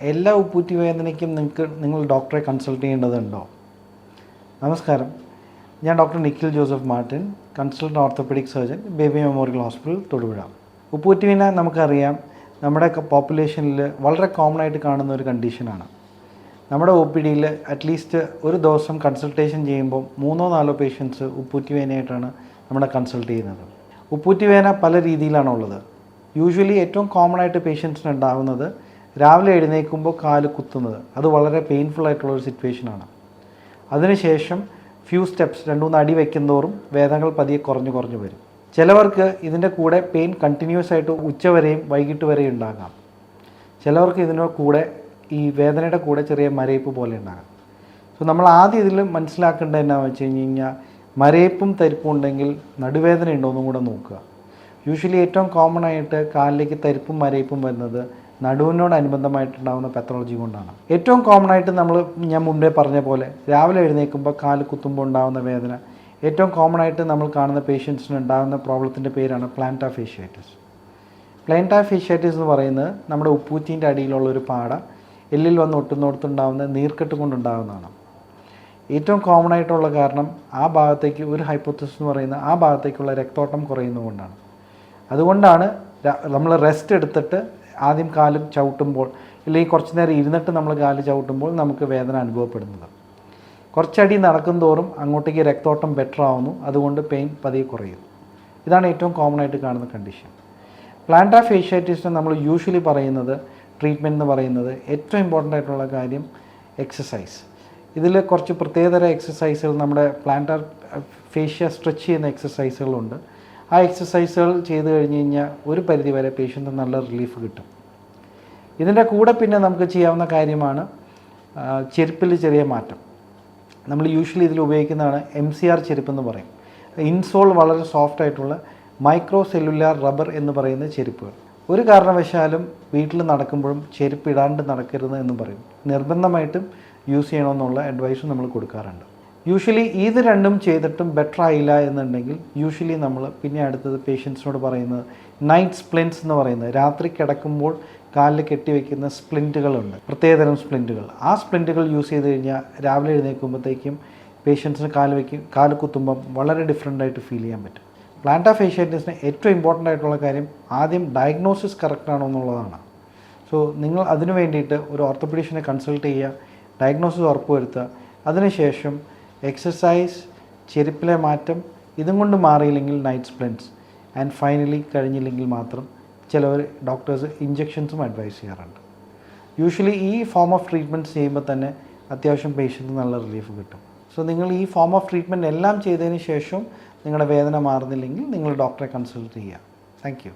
എല്ലാ ഉപ്പൂറ്റി വേദനയ്ക്കും നിങ്ങൾക്ക് നിങ്ങൾ ഡോക്ടറെ കൺസൾട്ട് ചെയ്യേണ്ടതുണ്ടോ? നമസ്കാരം. ഞാൻ doctor Nikhil Joseph Martin consultant orthopaedic surgeon Baby Memorial Hospital Thodupuzha. ഉപ്പൂറ്റിവിനെ നമുക്കറിയാം നമ്മുടെ പോപ്പുലേഷനിൽ വളരെ കോമൺ ആയിട്ട് കാണുന്ന ഒരു കണ്ടീഷനാണ് നമ്മുടെ ഒ പി ഡിയിൽ അറ്റ്ലീസ്റ്റ് ഒരു ദിവസം കൺസൾട്ടേഷൻ ചെയ്യുമ്പോൾ മൂന്നോ നാലോ പേഷ്യൻസ് ഉപ്പൂറ്റിവേനയായിട്ടാണ് നമ്മളെ കൺസൾട്ട് ചെയ്യുന്നത്. ഉപ്പൂറ്റിവേന പല രീതിയിലാണുള്ളത്. യൂഷ്വലി ഏറ്റവും കോമൺ ആയിട്ട് പേഷ്യൻസിന് ഉണ്ടാകുന്നത് രാവിലെ എഴുന്നേൽക്കുമ്പോൾ കാൽ കുത്തുന്നത്. അത് വളരെ പെയിൻഫുൾ ആയിട്ടുള്ള ഒരു സിറ്റുവേഷനാണ് അതിനുശേഷം ഫ്യൂ സ്റ്റെപ്സ് രണ്ട് മൂന്ന് അടി വയ്ക്കുന്നതോറും വേദനകൾ പതിയെ കുറഞ്ഞു കുറഞ്ഞു വരും. ചിലവർക്ക് ഇതിന്റെ കൂടെ പെയിൻ കണ്ടിന്യൂസ് ആയിട്ട് ഉച്ചവരെയും വൈകിട്ട് വരെയും ഉണ്ടാകാം. ചിലവർക്ക് ഇതിന്റെ കൂടെ ഈ വേദനയുടെ കൂടെ ചെറിയ മരയിപ്പ് പോലെ ഉണ്ടാകാം. സോ നമ്മൾ ആദ്യം ഇതിൽ മനസ്സിലാക്കേണ്ടത് എന്നാന്ന് വെച്ച് കഴിഞ്ഞ് കഴിഞ്ഞാൽ മരയിപ്പും തരിപ്പും ഉണ്ടെങ്കിൽ നടുവേദന ഉണ്ടോ എന്നും കൂടെ നോക്കുക. യൂഷ്വലി ഏറ്റവും കോമൺ ആയിട്ട് കാലിലേക്ക് തരിപ്പും മരയിപ്പും വരുന്നത് നടുവിനോടനുബന്ധമായിട്ടുണ്ടാകുന്ന പെത്തോളജി കൊണ്ടാണ്. ഏറ്റവും കോമൺ ആയിട്ട് നമ്മൾ ഞാൻ മുമ്പേ പറഞ്ഞ പോലെ രാവിലെ എഴുന്നേൽക്കുമ്പോൾ കാൽ കുത്തുമ്പോൾ ഉണ്ടാകുന്ന വേദന. ഏറ്റവും കോമൺ ആയിട്ട് നമ്മൾ കാണുന്ന പേഷ്യൻസിന് ഉണ്ടാകുന്ന പ്രോബ്ലത്തിന്റെ പേരാണ് പ്ലാന്റാ ഫേഷ്യാറ്റിസ് ഓഫ് ഫേഷ്യാറ്റിസ് എന്ന് പറയുന്നത് നമ്മുടെ ഉപ്പൂറ്റീന്റെ അടിയിലുള്ള ഒരു പാട എല്ലിൽ വന്ന് ഒട്ടുന്നോടത്തുണ്ടാകുന്ന നീർക്കെട്ട് കൊണ്ടുണ്ടാകുന്നതാണ്. ഏറ്റവും കോമൺ ആയിട്ടുള്ള കാരണം ആ ഭാഗത്തേക്ക് ഒരു ഹൈപ്പോത്തസ് എന്ന് പറയുന്ന ആ ഭാഗത്തേക്കുള്ള രക്തോട്ടം കുറയുന്നതുകൊണ്ടാണ് അതുകൊണ്ടാണ് നമ്മൾ റെസ്റ്റ് എടുത്തിട്ട് ആദ്യം കാൽ ചവിട്ടുമ്പോൾ അല്ലെങ്കിൽ കുറച്ച് നേരം ഇരുന്നിട്ട് നമ്മൾ കാൽ ചവിട്ടുമ്പോൾ നമുക്ക് വേദന അനുഭവപ്പെടുന്നത്. കുറച്ചടി നടക്കും തോറും അങ്ങോട്ടേക്ക് രക്തോട്ടം ബെറ്റർ ആവുന്നു. അതുകൊണ്ട് പെയിൻ പതിയെ കുറയുന്നു ഇതാണ് ഏറ്റവും കോമൺ ആയിട്ട് കാണുന്ന കണ്ടീഷൻ പ്ലാന്റാ ഫേഷ്യാറ്റിസിന് നമ്മൾ യൂഷ്വലി പറയുന്നത് ട്രീറ്റ്മെന്റ് എന്ന് പറയുന്നത് ഏറ്റവും ഇമ്പോർട്ടന്റ് ആയിട്ടുള്ള കാര്യം എക്സസൈസ് ഇതിൽ കുറച്ച് പ്രത്യേകതര എക്സസൈസുകൾ നമ്മുടെ പ്ലാന്റർ ഫേഷ്യ സ്ട്രെച്ച് ചെയ്യുന്ന എക്സസൈസുകളുണ്ട് ആ എക്സസൈസുകൾ ചെയ്ത് കഴിഞ്ഞ് കഴിഞ്ഞാൽ ഒരു പരിധിവരെ പേഷ്യന്റ് നല്ല റിലീഫ് കിട്ടും. ഇതിന്റെ കൂടെ പിന്നെ നമുക്ക് ചെയ്യാവുന്ന കാര്യമാണ് ചെരുപ്പിൽ ചെറിയ മാറ്റം. നമ്മൾ യൂഷ്വലി ഇതിൽ ഉപയോഗിക്കുന്നതാണ് എം സി ആർ ചെരുപ്പ് എന്ന് പറയും. ഇൻസോൾ വളരെ സോഫ്റ്റ് ആയിട്ടുള്ള മൈക്രോ സെല്ലുലാർ റബ്ബർ എന്ന് പറയുന്ന ചെരുപ്പുകൾ. ഒരു കാരണവശാലും വീട്ടിൽ നടക്കുമ്പോഴും ചെരുപ്പ് ഇടാണ്ട് നടക്കരുത് എന്ന് പറയും. നിർബന്ധമായിട്ടും യൂസ് ചെയ്യണമെന്നുള്ള അഡ്വൈസും നമ്മൾ കൊടുക്കാറുണ്ട്. യൂഷ്വലി ഇത് രണ്ടും ചെയ്തിട്ടും ബെറ്റർ ആയില്ല എന്നുണ്ടെങ്കിൽ യൂഷ്വലി നമ്മൾ പിന്നെ അടുത്തത് പേഷ്യൻസിനോട് പറയുന്നത് നൈറ്റ് സ്പ്ലിൻസ് എന്ന് പറയുന്നത്. രാത്രി കിടക്കുമ്പോൾ കാലിൽ കെട്ടിവെക്കുന്ന സ്പ്ലിന്റുകളുണ്ട് പ്രത്യേകതരം സ്പ്ലിന്റുകൾ ആ സ്പ്ലിന്റുകൾ യൂസ് ചെയ്ത് കഴിഞ്ഞാൽ രാവിലെ എഴുന്നേൽക്കുമ്പോഴത്തേക്കും പേഷ്യൻസിന് കാൽ വയ്ക്കും കാൽ കുത്തുമ്പം വളരെ ഡിഫറെന്റ് ആയിട്ട് ഫീൽ ചെയ്യാൻ പറ്റും. പ്ലാന്റാ ഫേഷ്യാറ്റിസിന് ഏറ്റവും ഇമ്പോർട്ടന്റ് ആയിട്ടുള്ള കാര്യം ആദ്യം ഡയഗ്നോസിസ് കറക്റ്റ് ആണോ എന്നുള്ളതാണ്. സോ നിങ്ങൾ അതിനു വേണ്ടിയിട്ട് ഒരു ഓർത്തോപീഡീഷ്യനെ കൺസൾട്ട് ചെയ്യുക ഡയഗ്നോസിസ് ഉറപ്പുവരുത്തുക. അതിനുശേഷം എക്സസൈസ് ചെരുപ്പിലെ മാറ്റം ഇതും കൊണ്ട് മാറിയില്ലെങ്കിൽ നൈറ്റ് സ്പ്ലിൻസ് ആൻഡ് ഫൈനലി കഴിഞ്ഞില്ലെങ്കിൽ മാത്രം ചിലവർ ഡോക്ടേഴ്സ് ഇഞ്ചെക്ഷൻസും അഡ്വൈസ് ചെയ്യാറുണ്ട്. യൂഷ്വലി ഈ ഫോം ഓഫ് ട്രീറ്റ്മെന്റ്സ് ചെയ്യുമ്പോൾ തന്നെ അത്യാവശ്യം പേഷ്യന്റ് നല്ല റിലീഫ് കിട്ടും. സോ നിങ്ങൾ ഈ ഫോം ഓഫ് ട്രീറ്റ്മെന്റ് എല്ലാം ചെയ്തതിന് ശേഷവും നിങ്ങളുടെ വേദന മാറുന്നില്ലെങ്കിൽ നിങ്ങൾ ഡോക്ടറെ കൺസൾട്ട് ചെയ്യുക താങ്ക്